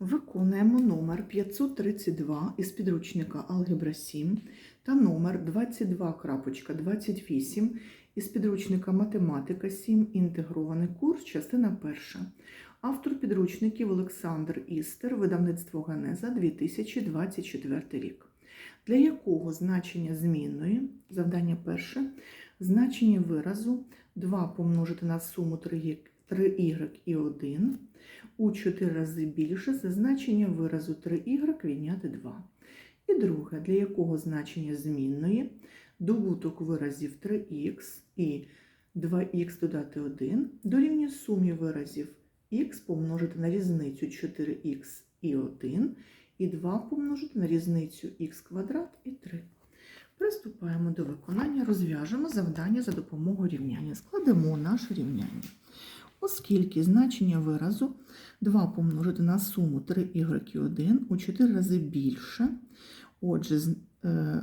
Виконуємо номер 532 із підручника Алгебра 7 та номер 22.28 із підручника Математика 7. Інтегрований курс, частина перша. Автор підручників Олександр Істер, видавництво Ганеза 2024 рік. Для якого значення змінної, завдання перше, значення виразу 2 помножити на суму 3 3y і 1 у 4 рази більше за значення виразу 3y відняти 2. І друге, для якого значення змінної добуток виразів 3х і 2х додати 1 дорівнює сумі виразів х помножити на різницю 4х і 1 і 2 помножити на різницю х квадрат і 3. Приступаємо до виконання, розв'яжемо завдання за допомогою рівняння. Складемо наше рівняння. Оскільки значення виразу 2 помножити на суму 3y1 у 4 рази більше, отже, е,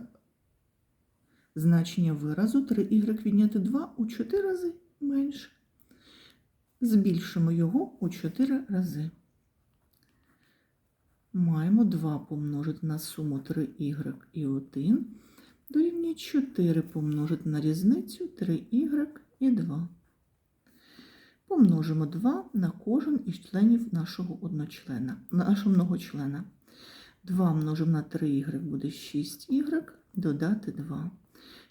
значення виразу 3y відняти 2 у 4 рази менше. Збільшимо його у 4 рази. Маємо 2 помножити на суму 3y і 1 дорівнює 4 помножити на різницю 3y і 2. Помножимо 2 на кожен із членів нашого одночлена, нашого многочлена. 2 множимо на 3y буде 6y, додати 2.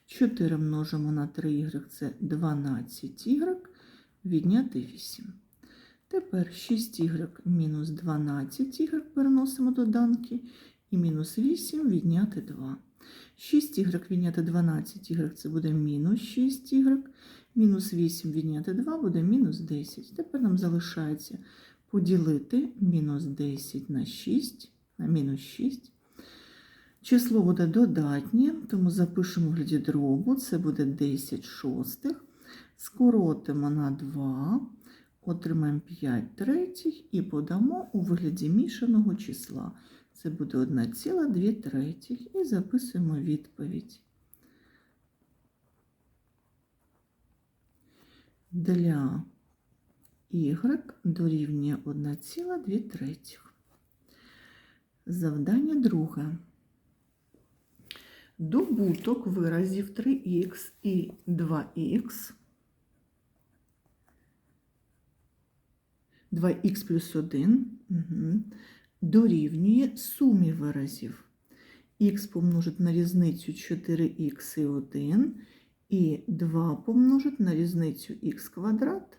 4 множимо на 3y це 12y, відняти 8. Тепер 6y мінус 12y переносимо до данки і мінус 8 відняти 2. 6y відняти 12y це буде мінус 6y, мінус 8 відняти 2 буде мінус 10. Тепер нам залишається поділити мінус 10 на 6, на мінус 6. Число буде додатнє, тому запишемо в гляді дробу, це буде 10 шостих. Скоротимо на 2, отримаємо 5 третіх і подамо у вигляді мішаного числа. Це буде 1,2 третіх. І записуємо відповідь. Для y дорівнює 1,2 третіх. Завдання друге. Добуток виразів 3х і 2х 2х плюс 1 угу, дорівнює сумі виразів. х помножити на різницю 4х і 1 і 2 помножити на різницю х квадрат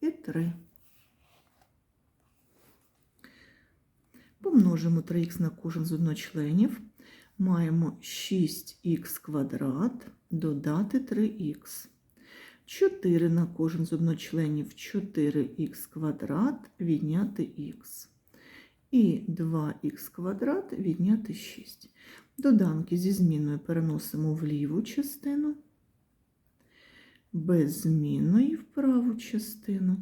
і 3. Помножимо 3х на кожен з одночленів. Маємо 6х квадрат додати 3х. 4 на кожен з одночленів 4х квадрат відняти х. І 2х квадрат відняти 6. Доданки зі зміною переносимо в ліву частину, без змінної в праву частину.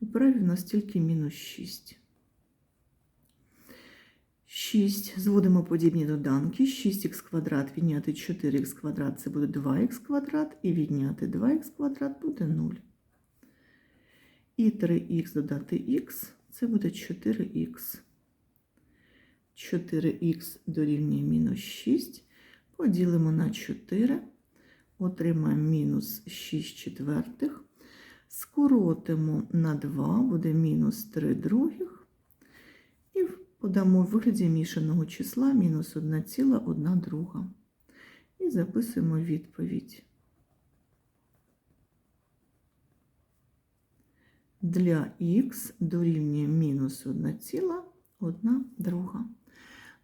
У правій в нас тільки мінус 6. 6. Зводимо подібні доданки. 6х квадрат відняти 4х квадрат це буде 2х квадрат, і відняти 2х квадрат буде 0. І 3х додати х це буде 4х. 4х дорівнює мінус 6. Поділимо на 4, отримаємо мінус 6 четвертих. Скоротимо на 2, буде мінус 3 других. І подамо в вигляді мішаного числа мінус 1,1 друга. І записуємо відповідь. Для х дорівнює мінус 1,1 друга.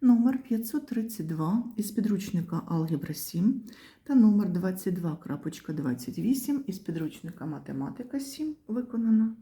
Номер 532 із підручника Алгебра 7 та номер 22.28 із підручника Математика 7 виконано.